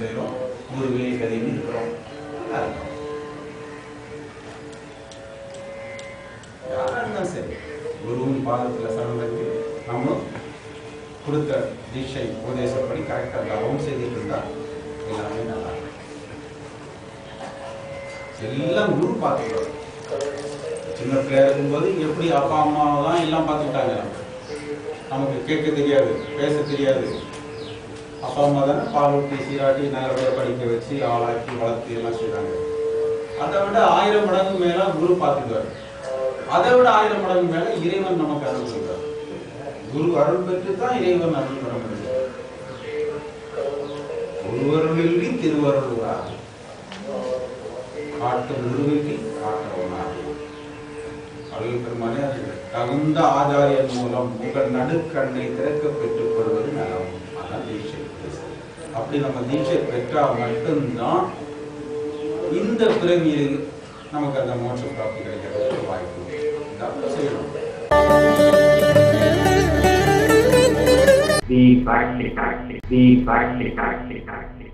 செய்கிறோம் ஒரு இருக்கிறோம். கதையும் இருக்கிறோம் யாரா இருந்தாலும் சரி குருவின் பாதத்தில் சரணடைஞ்சு நம்ம கொடுத்த தீட்சை உபதேசப்படி கரெக்டாக தவம் செய்துட்டு இருந்தா எல்லாமே நல்லா எல்லாம் குரு பார்த்துக்கிறோம் சின்ன பிள்ளையா இருக்கும்போது எப்படி அப்பா அம்மா தான் எல்லாம் பார்த்துக்கிட்டாங்க. நமக்கு கேட்க தெரியாது பேச தெரியாது. அப்பா அம்மா தானே பாலூட்டி சீராட்டி நல்லபடியாக படிக்க வச்சு ஆளாக்கி வளர்த்து எல்லாம் செய்றாங்க அதை விட ஆயிரம் மடங்கு மேல குரு பார்த்துக்குவார் அதை விட ஆயிரம் மடங்கு மேல இறைவன் நமக்கு அருள் செய்வார் குரு அருள் பெற்று தான் இறைவன் அருள் பெற முடியும். ஒருவருளின்றி திருவருள்வா காட்டு குருவிற்கு காட்டவனார் அருள் பெருமானே தகுந்த ஆதாரியன் மூலம் உங்கள் நடுக்கண்ணை திறக்க பெற்றுக் கொள்வது நலம் அதான் தீட்சை அப்படி நம்ம தீட்சை பெற்றால் மட்டும்தான் இந்த பிறவியில் நமக்கு அந்த மோட்ச பிராப்தி கிடைக்கிறதுக்கு வாய்ப்பு உண்டு. செய்யணும் Be practice, practice, be practice, practice, practice.